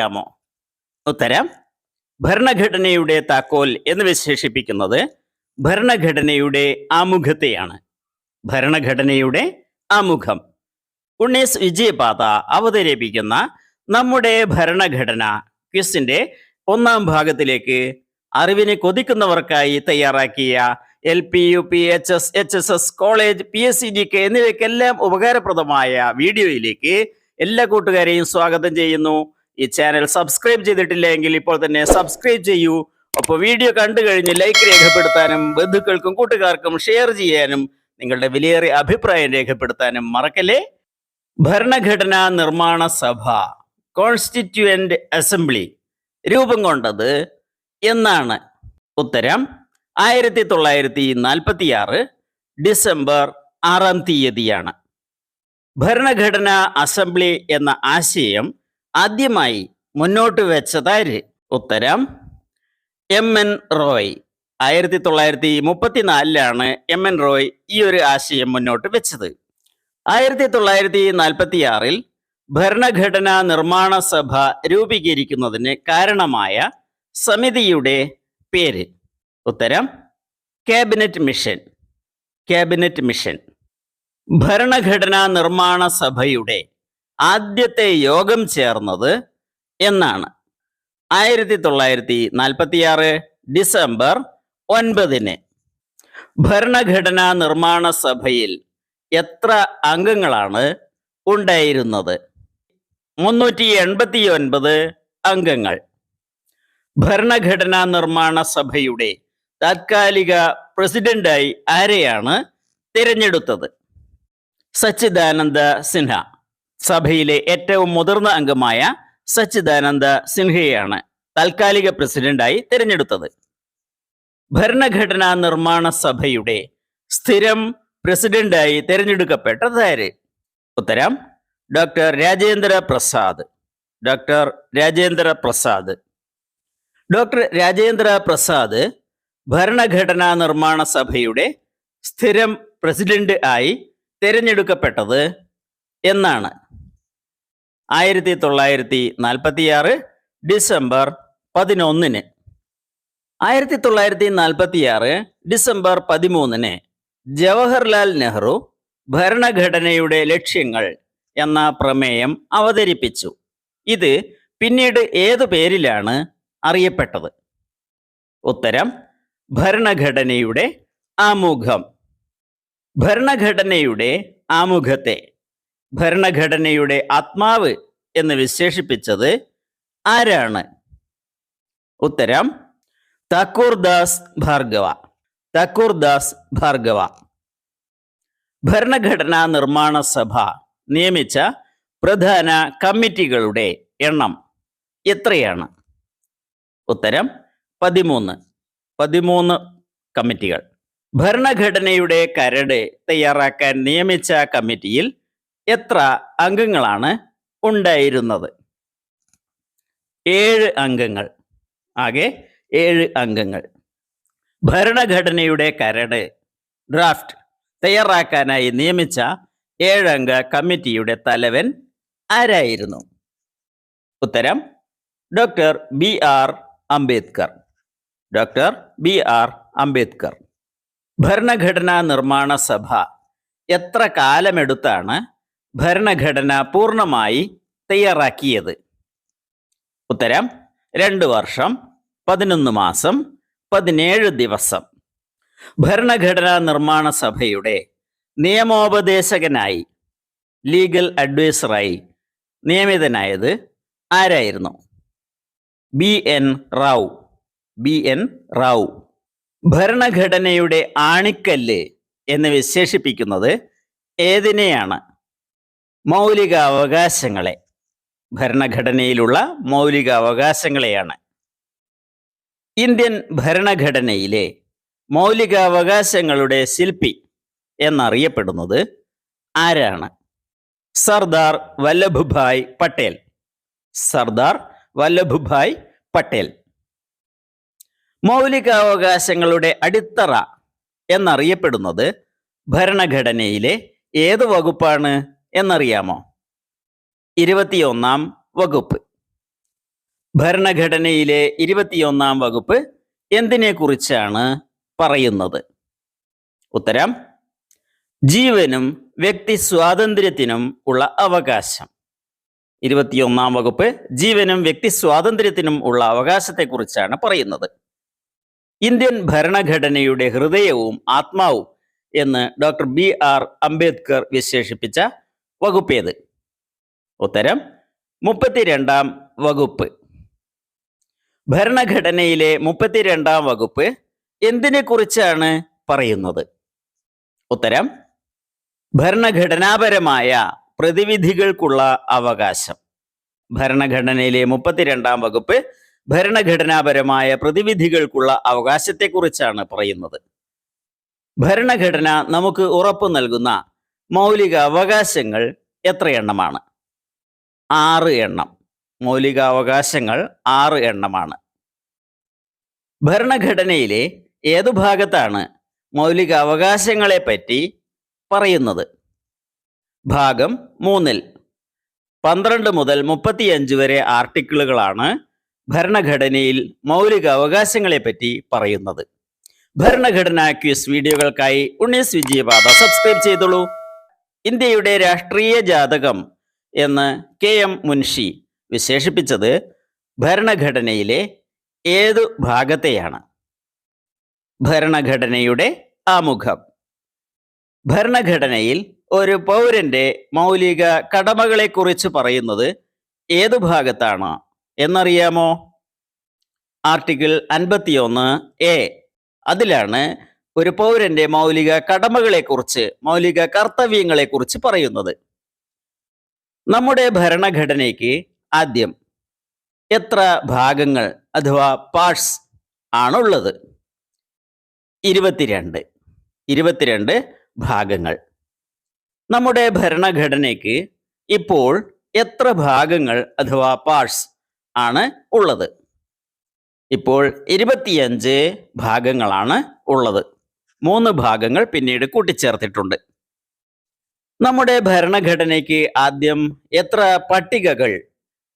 അറിയാമോ? ഉത്തരം ഭരണഘടനയുടെ താക്കോൽ എന്ന് വിശേഷിപ്പിക്കുന്നത് ഭരണഘടനയുടെ ആമുഖത്തെയാണ്. ഭരണഘടനയുടെ ആമുഖം. ഉണ്ണീസ് വിജയപാത അവതരിപ്പിക്കുന്ന നമ്മുടെ ഭരണഘടന ക്വിസിന്റെ ഒന്നാം ഭാഗത്തിലേക്ക് അറിവിനെ കൊതിക്കുന്നവർക്കായി തയ്യാറാക്കിയ L P U P H S H S S college P S C G K എന്നിവയ്ക്കെല്ലാം ഉപകാരപ്രദമായ വീഡിയോയിലേക്ക് എല്ലാ കൂട്ടുകാരെയും സ്വാഗതം ചെയ്യുന്നു. ഈ ചാനൽ സബ്സ്ക്രൈബ് ചെയ്തിട്ടില്ല എങ്കിൽ ഇപ്പോൾ തന്നെ സബ്സ്ക്രൈബ് ചെയ്യൂ. അപ്പോൾ വീഡിയോ കണ്ടു കഴിഞ്ഞ് ലൈക്ക് രേഖപ്പെടുത്താനും ബന്ധുക്കൾക്കും കൂട്ടുകാർക്കും ഷെയർ ചെയ്യാനും നിങ്ങളുടെ വിലയേറിയ അഭിപ്രായം രേഖപ്പെടുത്താനും മറക്കല്ലേ? ഭരണഘടനാ നിർമ്മാണ സഭ കോൺസ്റ്റിറ്റ്യുവന്റ് അസംബ്ലി രൂപം കൊണ്ടത് എന്നാണ് ഉത്തരം. ആയിരത്തി തൊള്ളായിരത്തി നാൽപ്പത്തി ആറ് ഡിസംബർ ആറാം തീയതിയാണ്. ഭരണഘടനാ അസംബ്ലി എന്ന ആശയം ആദ്യമായി മുന്നോട്ട് വെച്ചതാര്? ഉത്തരം എം എൻ റോയ്. ആയിരത്തി തൊള്ളായിരത്തി മുപ്പത്തിനാലിലാണ് എം എൻ റോയ് ഈ ഒരു ആശയം മുന്നോട്ട് വെച്ചത്. ആയിരത്തി തൊള്ളായിരത്തി നാൽപ്പത്തി ആറിൽ ഭരണഘടനാ നിർമ്മാണ സഭ രൂപീകരിക്കുന്നതിന് കാരണമായ സമിതിയുടെ പേര്. ഉത്തരം ക്യാബിനറ്റ് മിഷൻ. Cabinet mission. ഭരണഘടനാ നിർമ്മാണ സഭയുടെ ആദ്യത്തെ യോഗം ചേർന്നത് എന്നാണ്. ആയിരത്തി തൊള്ളായിരത്തി നാൽപ്പത്തിയാറ് ഡിസംബർ ഒൻപതിന് ഭരണഘടനാ നിർമ്മാണ സഭയിൽ എത്ര അംഗങ്ങളാണ് ഉണ്ടായിരുന്നത്? മുന്നൂറ്റി എൺപത്തി ഒൻപത് അംഗങ്ങൾ. ഭരണഘടനാ നിർമ്മാണ സഭയുടെ താത്കാലിക പ്രസിഡന്റായി ആരെയാണ് തിരഞ്ഞെടുത്തത്? സച്ചിദാനന്ദ സിൻഹ. സഭയിലെ ഏറ്റവും മുതിർന്ന അംഗമായ സച്ചിദാനന്ദ സിൻഹയെയാണ് താൽക്കാലിക പ്രസിഡന്റായി തിരഞ്ഞെടുത്തത്. ഭരണഘടനാ നിർമ്മാണ സഭയുടെ സ്ഥിരം പ്രസിഡന്റായി തിരഞ്ഞെടുക്കപ്പെട്ടതാര് ഉത്തരം doctor Rajendra Prasad. Doctor Rajendra Prasad. Doctor Rajendra Prasad ഭരണഘടനാ നിർമ്മാണ സഭയുടെ സ്ഥിരം പ്രസിഡന്റ് ആയി തിരഞ്ഞെടുക്കപ്പെട്ടത് എന്നാണ്. ആയിരത്തി തൊള്ളായിരത്തി നാൽപ്പത്തിയാറ് ഡിസംബർ പതിനൊന്നിന്. ആയിരത്തി തൊള്ളായിരത്തി നാൽപ്പത്തിയാറ് ഡിസംബർ പതിമൂന്നിന് ജവഹർലാൽ നെഹ്റു ഭരണഘടനയുടെ ലക്ഷ്യങ്ങൾ എന്ന പ്രമേയം അവതരിപ്പിച്ചു. ഇത് പിന്നീട് ഏതു പേരിലാണ് അറിയപ്പെട്ടത്? ഉത്തരം ഭരണഘടനയുടെ ആമുഖം. ഭരണഘടനയുടെ ആമുഖത്തെ ഭരണഘടനയുടെ ആത്മാവ് എന്ന് വിശേഷിപ്പിച്ചത് ആരാണ്? ഉത്തരം താക്കൂർദാസ് ഭാർഗവ. താക്കൂർദാസ് ഭാർഗവ. ഭരണഘടനാ നിർമ്മാണ സഭ നിയമിച്ച പ്രധാന കമ്മിറ്റികളുടെ എണ്ണം എത്രയാണ്? ഉത്തരം പതിമൂന്ന്. പതിമൂന്ന് കമ്മിറ്റികൾ. ഭരണഘടനയുടെ കരട് തയ്യാറാക്കാൻ നിയമിച്ച കമ്മിറ്റിയിൽ എത്ര അംഗങ്ങളാണ് ഉണ്ടായിരുന്നത്? ഏഴ് അംഗങ്ങൾ. ആകെ ഏഴ് അംഗങ്ങൾ. ഭരണഘടനയുടെ കരട് ഡ്രാഫ്റ്റ് തയ്യാറാക്കാനായി നിയമിച്ച ഏഴംഗ കമ്മിറ്റിയുടെ തലവൻ ആരായിരുന്നു? ഉത്തരം doctor B R Ambedkar. Doctor B R Ambedkar. ഭരണഘടനാ നിർമ്മാണ സഭ എത്ര കാലമെടുത്താണ് ഭരണഘടന പൂർണമായി തയ്യാറാക്കിയത്. ഉത്തരം രണ്ട് വർഷം പതിനൊന്ന് മാസം പതിനേഴ് ദിവസം. ഭരണഘടനാ നിർമ്മാണ സഭയുടെ നിയമോപദേശകനായി ലീഗൽ അഡ്വൈസറായി നിയമിതനായത് ആരായിരുന്നു? B N Rao. B N Rao. ഭരണഘടനയുടെ ആണിക്കല്ല് എന്ന് വിശേഷിപ്പിക്കുന്നത് ഏതിനെയാണ്? മൗലിക അവകാശങ്ങളെ ഭരണഘടനയിലുള്ള മൗലിക അവകാശങ്ങളെയാണ് ഇന്ത്യൻ ഭരണഘടനയിലെ മൗലികാവകാശങ്ങളുടെ ശില്പി എന്നറിയപ്പെടുന്നത് ആരാണ്? സർദാർ വല്ലഭുഭായ് പട്ടേൽ. സർദാർ വല്ലഭുഭായ് പട്ടേൽ. മൗലികാവകാശങ്ങളുടെ അടിത്തറ എന്നറിയപ്പെടുന്നത് ഭരണഘടനയിലെ ഏത് വകുപ്പാണ്? എന്നറിയാമോ? ഇരുപത്തിയൊന്നാം വകുപ്പ്. ഭരണഘടനയിലെ ഇരുപത്തിയൊന്നാം വകുപ്പ് എന്തിനെക്കുറിച്ചാണ് പറയുന്നത്? ഉത്തരം ജീവനും വ്യക്തി സ്വാതന്ത്ര്യത്തിനും ഉള്ള അവകാശം. ഇരുപത്തിയൊന്നാം വകുപ്പ് ജീവനും വ്യക്തി സ്വാതന്ത്ര്യത്തിനും ഉള്ള അവകാശത്തെക്കുറിച്ചാണ് പറയുന്നത്. ഇന്ത്യൻ ഭരണഘടനയുടെ ഹൃദയവും ആത്മാവും എന്ന് ഡോക്ടർ ബി ആർ അംബേദ്കർ വിശേഷിപ്പിച്ച വകുപ്പേത്? ഉത്തരം മുപ്പത്തിരണ്ടാം വകുപ്പ്. ഭരണഘടനയിലെ മുപ്പത്തിരണ്ടാം വകുപ്പ് എന്തിനെക്കുറിച്ചാണ് പറയുന്നത്? ഉത്തരം ഭരണഘടനാപരമായ പ്രതിവിധികൾക്കുള്ള അവകാശം. ഭരണഘടനയിലെ മുപ്പത്തിരണ്ടാം വകുപ്പ് ഭരണഘടനാപരമായ പ്രതിവിധികൾക്കുള്ള അവകാശത്തെക്കുറിച്ചാണ് പറയുന്നത്. ഭരണഘടന നമുക്ക് ഉറപ്പു നൽകുന്ന മൗലിക അവകാശങ്ങൾ എത്ര എണ്ണമാണ്? ആറ് എണ്ണം. മൗലിക അവകാശങ്ങൾ ആറ് എണ്ണമാണ്. ഭരണഘടനയിലെ ഏതു ഭാഗത്താണ് മൗലിക അവകാശങ്ങളെ പറ്റി പറയുന്നത്? ഭാഗം മൂന്നിൽ. പന്ത്രണ്ട് മുതൽ മുപ്പത്തിയഞ്ച് വരെ ആർട്ടിക്കിളുകളാണ് ഭരണഘടനയിൽ മൗലിക അവകാശങ്ങളെ പറ്റി പറയുന്നത്. ഭരണഘടനാ ക്യൂസ് വീഡിയോകൾക്കായി ഉണ്ണീസ് വിജയപാത സബ്സ്ക്രൈബ് ചെയ്തോളൂ. ഇന്ത്യയുടെ രാഷ്ട്രീയ ജാതകം എന്ന് കെ എം മുൻഷി വിശേഷിപ്പിച്ചത് ഭരണഘടനയിലെ ഏതു ഭാഗത്തെയാണ്? ഭരണഘടനയുടെ ആമുഖം. ഭരണഘടനയിൽ ഒരു പൗരന്റെ മൗലിക കടമകളെക്കുറിച്ച് പറയുന്നത് ഏതു ഭാഗത്താണ് എന്നറിയാമോ? ആർട്ടിക്കിൾ അൻപത്തിയൊന്ന് എ. അതിലാണ് ഒരു പൗരന്റെ മൗലിക കടമകളെക്കുറിച്ച് മൗലിക കർത്തവ്യങ്ങളെക്കുറിച്ച് പറയുന്നത്. നമ്മുടെ ഭരണഘടനയ്ക്ക് ആദ്യം എത്ര ഭാഗങ്ങൾ അഥവാ പാർട്സ് ആണുള്ളത്? ഇരുപത്തിരണ്ട്. ഇരുപത്തിരണ്ട് ഭാഗങ്ങൾ. നമ്മുടെ ഭരണഘടനയ്ക്ക് ഇപ്പോൾ എത്ര ഭാഗങ്ങൾ അഥവാ പാർട്സ് ആണ് ഉള്ളത്? ഇപ്പോൾ ഇരുപത്തിയഞ്ച് ഭാഗങ്ങളാണ് ഉള്ളത്. മൂന്ന് ഭാഗങ്ങൾ പിന്നീട് കൂട്ടിച്ചേർത്തിട്ടുണ്ട്. നമ്മുടെ ഭരണഘടനയ്ക്ക് ആദ്യം എത്ര പട്ടികകൾ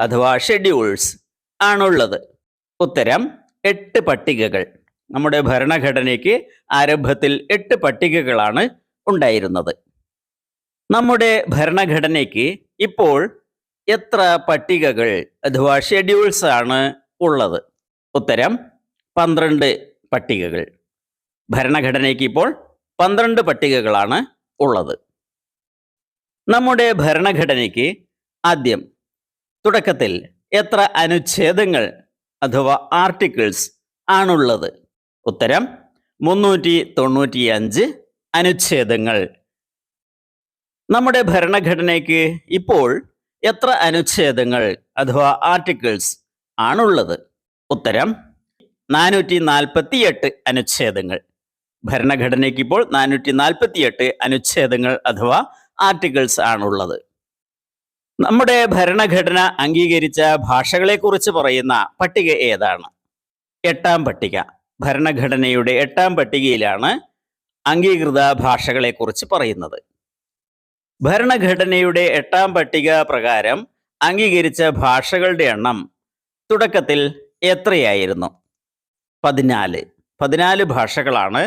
അഥവാ ഷെഡ്യൂൾസ് ആണുള്ളത്? ഉത്തരം എട്ട് പട്ടികകൾ. നമ്മുടെ ഭരണഘടനയ്ക്ക് ആരംഭത്തിൽ എട്ട് പട്ടികകളാണ് ഉണ്ടായിരുന്നത്. നമ്മുടെ ഭരണഘടനയ്ക്ക് ഇപ്പോൾ എത്ര പട്ടികകൾ അഥവാ ഷെഡ്യൂൾസ് ആണ് ഉള്ളത്? ഉത്തരം പന്ത്രണ്ട് പട്ടികകൾ. ഭരണഘടനയ്ക്ക് ഇപ്പോൾ പന്ത്രണ്ട് പട്ടികകളാണ് ഉള്ളത്. നമ്മുടെ ഭരണഘടനയ്ക്ക് ആദ്യം തുടക്കത്തിൽ എത്ര അനുച്ഛേദങ്ങൾ അഥവാ ആർട്ടിക്കിൾസ് ആണുള്ളത്? ഉത്തരം മുന്നൂറ്റി തൊണ്ണൂറ്റിയഞ്ച് അനുച്ഛേദങ്ങൾ. നമ്മുടെ ഭരണഘടനയ്ക്ക് ഇപ്പോൾ എത്ര അനുച്ഛേദങ്ങൾ അഥവാ ആർട്ടിക്കിൾസ് ആണുള്ളത്? ഉത്തരം നാനൂറ്റി നാൽപ്പത്തിയെട്ട് അനുച്ഛേദങ്ങൾ. ഭരണഘടനയ്ക്ക് ഇപ്പോൾ നാനൂറ്റി നാൽപ്പത്തി എട്ട് അനുച്ഛേദങ്ങൾ അഥവാ ആർട്ടിക്കിൾസ് ആണുള്ളത്. നമ്മുടെ ഭരണഘടന അംഗീകരിച്ച ഭാഷകളെക്കുറിച്ച് പറയുന്ന പട്ടിക ഏതാണ്? എട്ടാം പട്ടിക. ഭരണഘടനയുടെ എട്ടാം പട്ടികയിലാണ് അംഗീകൃത ഭാഷകളെക്കുറിച്ച് പറയുന്നത്. ഭരണഘടനയുടെ എട്ടാം പട്ടിക പ്രകാരം അംഗീകരിച്ച ഭാഷകളുടെ എണ്ണം തുടക്കത്തിൽ എത്രയായിരുന്നു? പതിനാല്. പതിനാല് ഭാഷകളാണ്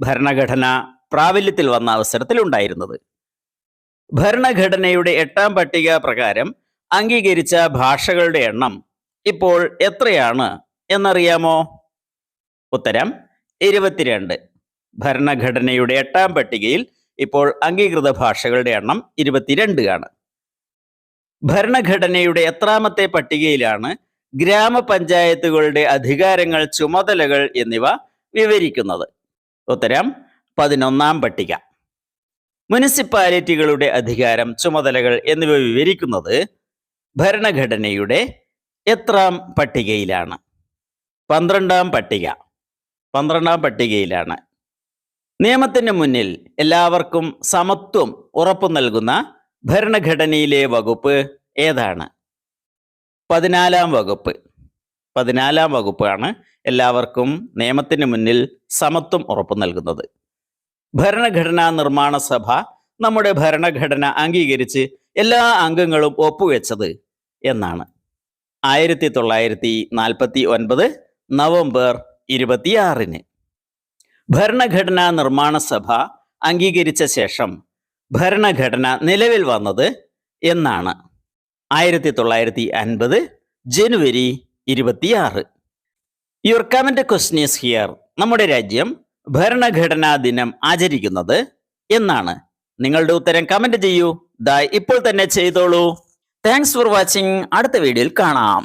ഭരണഘടന പ്രാബല്യത്തിൽ വന്ന അവസരത്തിൽ ഉണ്ടായിരുന്നത് ഭരണഘടനയുടെ എട്ടാം പട്ടിക പ്രകാരം അംഗീകരിച്ച ഭാഷകളുടെ എണ്ണം ഇപ്പോൾ എത്രയാണ് എന്നറിയാമോ? ഉത്തരം ഇരുപത്തിരണ്ട്. ഭരണഘടനയുടെ എട്ടാം പട്ടികയിൽ ഇപ്പോൾ അംഗീകൃത ഭാഷകളുടെ എണ്ണം ഇരുപത്തിരണ്ട് ആണ്. ഭരണഘടനയുടെ എത്രാമത്തെ പട്ടികയിലാണ് ഗ്രാമപഞ്ചായത്തുകളുടെ അധികാരങ്ങൾ ചുമതലകൾ എന്നിവ വിവരിക്കുന്നത്. ഉത്തരം പതിനൊന്നാം പട്ടിക. മുനിസിപ്പാലിറ്റികളുടെ അധികാരം ചുമതലകൾ എന്നിവ വിവരിക്കുന്നത് ഭരണഘടനയുടെ എത്രാം പട്ടികയിലാണ്. പന്ത്രണ്ടാം പട്ടിക. പന്ത്രണ്ടാം പട്ടികയിലാണ്. നിയമത്തിന് മുന്നിൽ എല്ലാവർക്കും സമത്വം ഉറപ്പു നൽകുന്ന ഭരണഘടനയിലെ വകുപ്പ് ഏതാണ്? പതിനാലാം വകുപ്പ്. പതിനാലാം വകുപ്പാണ് എല്ലാവർക്കും നിയമത്തിന് മുന്നിൽ സമത്വം ഉറപ്പു നൽകുന്നത്. ഭരണഘടനാ നിർമ്മാണ സഭ നമ്മുടെ ഭരണഘടന അംഗീകരിച്ച് എല്ലാ അംഗങ്ങളും ഒപ്പുവെച്ചത് എന്നാണ്. ആയിരത്തി തൊള്ളായിരത്തി നാൽപ്പത്തി ഒൻപത് നവംബർ ഇരുപത്തിയാറിന്. ഭരണഘടനാ നിർമ്മാണ സഭ അംഗീകരിച്ച ശേഷം ഭരണഘടന നിലവിൽ വന്നത് എന്നാണ്. ആയിരത്തി തൊള്ളായിരത്തി അൻപത് ജനുവരി ഇരുപത്തിയാറ്. Your comment question is here നമ്മുടെ രാജ്യം ഭരണഘടനാ ദിനം ആചരിക്കുന്നത് എന്നാണ്. നിങ്ങളുടെ ഉത്തരം കമന്റ് ചെയ്യൂ. ദാ ഇപ്പോൾ തന്നെ ചെയ്തോളൂ. താങ്ക്സ് ഫോർ വാച്ചിങ് അടുത്ത വീഡിയോയിൽ കാണാം.